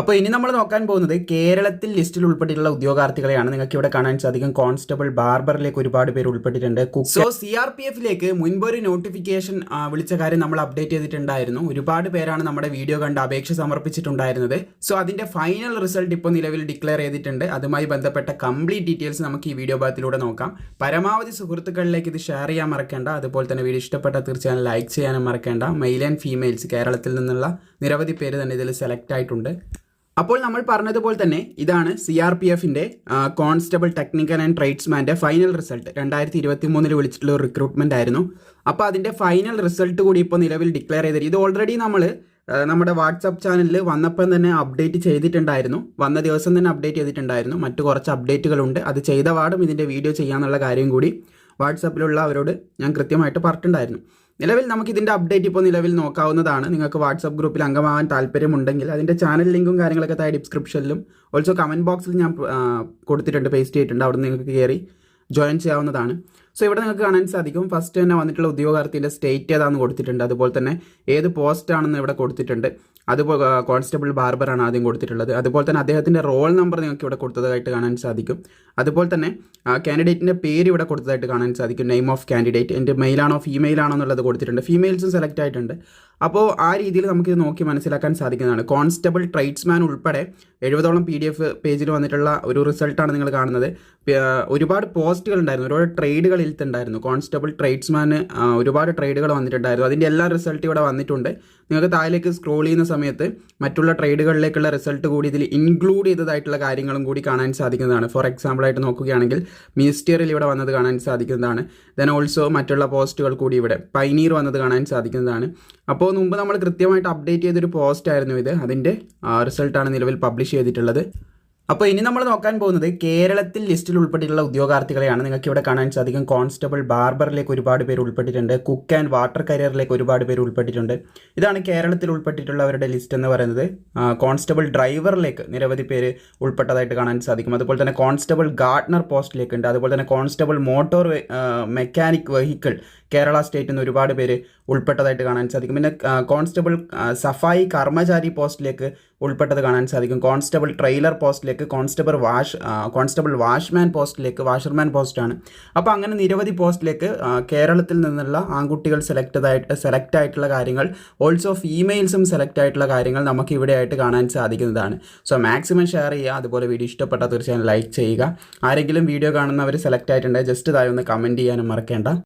അപ്പോൾ ഇനി നമ്മൾ നോക്കാൻ പോകുന്നത് കേരളത്തിൽ ലിസ്റ്റിൽ ഉൾപ്പെട്ടിട്ടുള്ള ഉദ്യോഗാർത്ഥികളെയാണ് നിങ്ങൾക്ക് ഇവിടെ കാണാൻ സാധിക്കും. കോൺസ്റ്റബിൾ ബാർബറിലേക്ക് ഒരുപാട് പേര് ഉൾപ്പെട്ടിട്ടുണ്ട്. സോ സി ആർ പി എഫിലേക്ക് മുൻപൊരു നോട്ടിഫിക്കേഷൻ വിളിച്ച കാര്യം നമ്മൾ അപ്ഡേറ്റ് ചെയ്തിട്ടുണ്ടായിരുന്നു. ഒരുപാട് പേരാണ് നമ്മുടെ വീഡിയോ കണ്ട് അപേക്ഷ സമർപ്പിച്ചിട്ടുണ്ടായിരുന്നത്. സോ അതിന്റെ ഫൈനൽ റിസൾട്ട് ഇപ്പോൾ നിലവിൽ ഡിക്ലെയർ ചെയ്തിട്ടുണ്ട്. അതുമായി ബന്ധപ്പെട്ട കംപ്ലീറ്റ് ഡീറ്റെയിൽസ് നമുക്ക് ഈ വീഡിയോ ഭാഗത്തിലൂടെ നോക്കാം. പരമാവധി സുഹൃത്തുക്കളിലേക്ക് ഇത് ഷെയർ ചെയ്യാൻ മറക്കേണ്ട. അതുപോലെ തന്നെ വീഡിയോ ഇഷ്ടപ്പെട്ട തീർച്ചയായും ലൈക്ക് ചെയ്യാനും മറക്കേണ്ട. മെയിൽ ആൻഡ് ഫീമെയിൽസ് കേരളത്തിൽ നിന്നുള്ള നിരവധി പേര് തന്നെ ഇതിൽ സെലക്ട് ആയിട്ടുണ്ട്. അപ്പോൾ നമ്മൾ പറഞ്ഞതുപോലെ തന്നെ ഇതാണ് സി ആർ പി എഫിന്റെ കോൺസ്റ്റബിൾ ടെക്നിക്കൽ ആൻഡ് ട്രേഡ്സ്മാന്റെ ഫൈനൽ റിസൾട്ട് രണ്ടായിരത്തി ഇരുപത്തി മൂന്നിൽ വിളിച്ചിട്ടുള്ള റിക്രൂട്ട്മെന്റ് ആയിരുന്നു. അപ്പോൾ അതിന്റെ ഫൈനൽ റിസൾട്ട് കൂടി ഇപ്പോൾ നിലവിൽ ഡിക്ലെയർ ചെയ്തിട്ട് ഇത് ഓൾറെഡി നമ്മൾ നമ്മുടെ വാട്സപ്പ് ചാനലിൽ വന്നപ്പം തന്നെ അപ്ഡേറ്റ് ചെയ്തിട്ടുണ്ടായിരുന്നു. വന്ന ദിവസം തന്നെ അപ്ഡേറ്റ് ചെയ്തിട്ടുണ്ടായിരുന്നു. മറ്റു കുറച്ച് അപ്ഡേറ്റുകളുണ്ട് അത് ചെയ്ത പാടും ഇതിന്റെ വീഡിയോ ചെയ്യാന്നുള്ള കാര്യം കൂടി വാട്സപ്പിലുള്ള അവരോട് ഞാൻ കൃത്യമായിട്ട് പറഞ്ഞിട്ടുണ്ടായിരുന്നു. നിലവിൽ നമുക്ക് ഇതിന്റെ അപ്ഡേറ്റ് ഇപ്പോൾ നിലവിൽ നോക്കാവുന്നതാണ്. നിങ്ങൾക്ക് വാട്സപ്പ് ഗ്രൂപ്പിൽ അംഗമാകാൻ താല്പര്യമുണ്ടെങ്കിൽ അതിന്റെ ചാനൽ ലിങ്കും കാര്യങ്ങളൊക്കെ താഴെ ഡിസ്ക്രിപ്ഷനിലും ഓൾസോ കമന്റ് ബോക്സിൽ ഞാൻ കൊടുത്തിട്ടുണ്ട് പേസ്റ്റ് ചെയ്തിട്ടുണ്ട്. അവിടെ നിങ്ങൾക്ക് കയറി ജോയിൻ ചെയ്യാവുന്നതാണ്. സോ ഇവിടെ നിങ്ങൾക്ക് കാണാൻ സാധിക്കും. ഫസ്റ്റ് തന്നെ വന്നിട്ടുള്ള ഉദ്യോഗാർത്ഥിന്റെ സ്റ്റേറ്റ് ഏതാണെന്ന് കൊടുത്തിട്ടുണ്ട്. അതുപോലെ തന്നെ ഏത് പോസ്റ്റ് ആണെന്ന് ഇവിടെ കൊടുത്തിട്ടുണ്ട്. അതുപോലെ കോൺസ്റ്റബിൾ ബാർബറാണ് ആദ്യം കൊടുത്തിട്ടുള്ളത്. അതുപോലെ തന്നെ അദ്ദേഹത്തിന്റെ റോൾ നമ്പർ നിങ്ങൾക്ക് ഇവിടെ കൊടുത്തതായിട്ട് കാണാൻ സാധിക്കും. അതുപോലെ തന്നെ കാൻഡിഡേറ്റിന്റെ പേര് ഇവിടെ കൊടുത്തതായിട്ട് കാണാൻ സാധിക്കും. നെയിം ഓഫ് കാൻഡിഡേറ്റ് എന്റെ മെയിലാണോ ഫീമെയിൽ ആണോ എന്നുള്ളത് കൊടുത്തിട്ടുണ്ട്. ഫീമെയിൽസും സെലക്ട് ആയിട്ടുണ്ട്. അപ്പോൾ ആ രീതിയിൽ നമുക്കിത് നോക്കി മനസ്സിലാക്കാൻ സാധിക്കുന്നതാണ്. കോൺസ്റ്റബിൾ ട്രേഡ്സ്മാൻ ഉൾപ്പെടെ എഴുപതോളം പി ഡി എഫ് പേജിൽ വന്നിട്ടുള്ള ഒരു റിസൾട്ടാണ് നിങ്ങൾ കാണുന്നത്. ഒരുപാട് പോസ്റ്റുകൾ ഉണ്ടായിരുന്നു. ഒരുപാട് ട്രേഡുകൾ ഇതിലുണ്ടായിരുന്നു കോൺസ്റ്റബിൾ ട്രേഡ്സ്മാന് ഒരുപാട് ട്രേഡുകൾ വന്നിട്ടുണ്ടായിരുന്നു. അതിന്റെ എല്ലാ റിസൾട്ട് ഇവിടെ വന്നിട്ടുണ്ട്. നിങ്ങൾക്ക് താഴേക്ക് സ്ക്രോൾ ചെയ്യുന്ന സമയത്ത് മറ്റുള്ള ട്രേഡുകളിലേക്കുള്ള റിസൾട്ട് കൂടി ഇതിൽ ഇൻക്ലൂഡ് ചെയ്തതായിട്ടുള്ള കാര്യങ്ങളും കൂടി കാണാൻ സാധിക്കുന്നതാണ്. ഫോർ എക്സാമ്പിൾ ആയിട്ട് നോക്കുകയാണെങ്കിൽ മിനിസ്റ്ററിൽ ഇവിടെ വന്നത് കാണാൻ സാധിക്കുന്നതാണ്. ദെൻ ഓൾസോ മറ്റുള്ള പോസ്റ്റുകൾ കൂടി ഇവിടെ. പൈനീർ വന്നത് കാണാൻ സാധിക്കുന്നതാണ്. അപ്പോൾ മുമ്പ് നമ്മൾ കൃത്യമായിട്ട് അപ്ഡേറ്റ് ചെയ്തൊരു പോസ്റ്റ് ആയിരുന്നു ഇത് അതിന്റെ റിസൾട്ടാണ് നിലവിൽ പബ്ലിഷ് ചെയ്തിട്ടുള്ളത്. അപ്പോൾ ഇനി നമ്മൾ നോക്കാൻ പോകുന്നത് കേരളത്തിൽ ലിസ്റ്റിൽ ഉൾപ്പെട്ടിട്ടുള്ള ഉദ്യോഗാർത്ഥികളെയാണ്. നിങ്ങൾക്ക് ഇവിടെ കാണാൻ സാധിക്കും. കോൺസ്റ്റബിൾ ബാർബറിലേക്ക് ഒരുപാട് പേര് ഉൾപ്പെട്ടിട്ടുണ്ട്. കുക്ക് ആൻഡ് വാട്ടർ കരിയറിലേക്ക് ഒരുപാട് പേര് ഉൾപ്പെട്ടിട്ടുണ്ട്. ഇതാണ് കേരളത്തിൽ ഉൾപ്പെട്ടിട്ടുള്ളവരുടെ ലിസ്റ്റ് എന്ന് പറയുന്നത്. കോൺസ്റ്റബിൾ ഡ്രൈവറിലേക്ക് നിരവധി പേര് ഉൾപ്പെട്ടതായിട്ട് കാണാൻ സാധിക്കും. അതുപോലെ തന്നെ കോൺസ്റ്റബിൾ ഗാർഡ്നർ പോസ്റ്റിലേക്ക് ഉണ്ട് അതുപോലെ തന്നെ constable motor mechanic vehicle Kerala സ്റ്റേറ്റിൽ നിന്ന് ഒരുപാട് പേര് ഉൾപ്പെട്ടതായിട്ട് കാണാൻ സാധിക്കും. പിന്നെ കോൺസ്റ്റബിൾ സഫായി കർമ്മചാരി പോസ്റ്റിലേക്ക് ഉൾപ്പെട്ടത് കാണാൻ സാധിക്കും. കോൺസ്റ്റബിൾ ട്രെയിലർ പോസ്റ്റിലേക്ക് കോൺസ്റ്റബിൾ വാഷ് കോൺസ്റ്റബിൾ വാഷ്മാൻ പോസ്റ്റിലേക്ക് വാഷർമാൻ പോസ്റ്റാണ്. അപ്പോൾ അങ്ങനെ നിരവധി പോസ്റ്റിലേക്ക് കേരളത്തിൽ നിന്നുള്ള ആൺകുട്ടികൾ സെലക്ട് ആയിട്ട് സെലക്ട് ആയിട്ടുള്ള കാര്യങ്ങൾ ഓൾസോ ഫീമെയിൽസും സെലക്ട് ആയിട്ടുള്ള കാര്യങ്ങൾ നമുക്ക് ഇവിടെയായിട്ട് കാണാൻ സാധിക്കുന്നതാണ്. സോ മാക്സിമം ഷെയർ ചെയ്യുക. അതുപോലെ വീഡിയോ ഇഷ്ടപ്പെട്ടാൽ തീർച്ചയായും ലൈക്ക് ചെയ്യുക. ആരെങ്കിലും വീഡിയോ കാണുന്നവർ സെലക്ട് ആയിട്ടുണ്ടെങ്കിൽ ജസ്റ്റ് താഴെ ഒന്ന് കമന്റ് ചെയ്യാനും മറക്കേണ്ട.